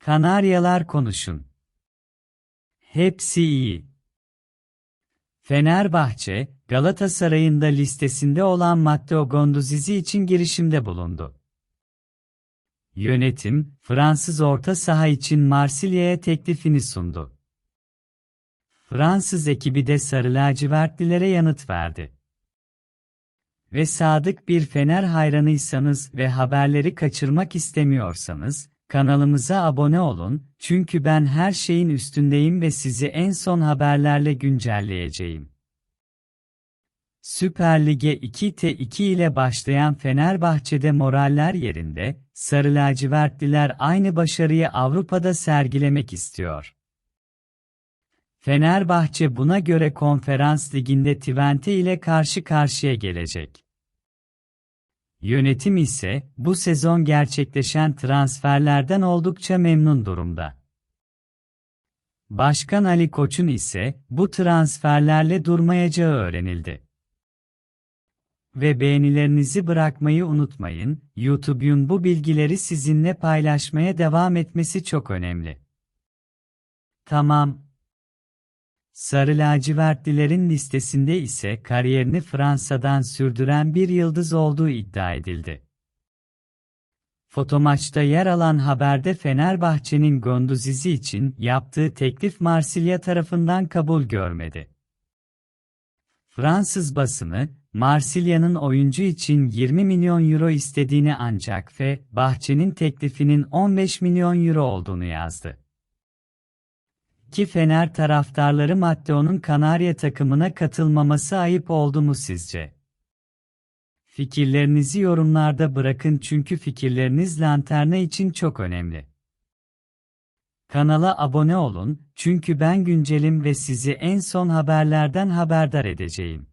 Kanaryalar konuşun. Hepsi iyi. Fenerbahçe, Galatasaray'ın da listesinde olan Matteo Gondozizi için girişimde bulundu. Yönetim, Fransız orta saha için Marsilya'ya teklifini sundu. Fransız ekibi de sarı lacivertlilere yanıt verdi. Ve sadık bir Fener hayranıysanız ve haberleri kaçırmak istemiyorsanız, kanalımıza abone olun, çünkü ben her şeyin üstündeyim ve sizi en son haberlerle güncelleyeceğim. Süper Lig'e 2T2 ile başlayan Fenerbahçe'de moraller yerinde, Sarı lacivertliler aynı başarıyı Avrupa'da sergilemek istiyor. Fenerbahçe buna göre Konferans Ligi'nde Twente ile karşı karşıya gelecek. Yönetim ise bu sezon gerçekleşen transferlerden oldukça memnun durumda. Başkan Ali Koç'un ise bu transferlerle durmayacağı öğrenildi. Ve beğenilerinizi bırakmayı unutmayın, YouTube'un bu bilgileri sizinle paylaşmaya devam etmesi çok önemli. Tamam. Sarı lacivertlilerin listesinde ise kariyerini Fransa'dan sürdüren bir yıldız olduğu iddia edildi. Fotomaçta yer alan haberde Fenerbahçe'nin Gonduzizi için yaptığı teklif Marsilya tarafından kabul görmedi. Fransız basını, Marsilya'nın oyuncu için 20 milyon euro istediğini ancak Fe, Bahçe'nin teklifinin 15 milyon euro olduğunu yazdı. Ki Fener taraftarları Matteo'nun Kanarya takımına katılmaması ayıp oldu mu sizce? Fikirlerinizi yorumlarda bırakın çünkü fikirleriniz lanterna için çok önemli. Kanala abone olun çünkü ben güncelim ve sizi en son haberlerden haberdar edeceğim.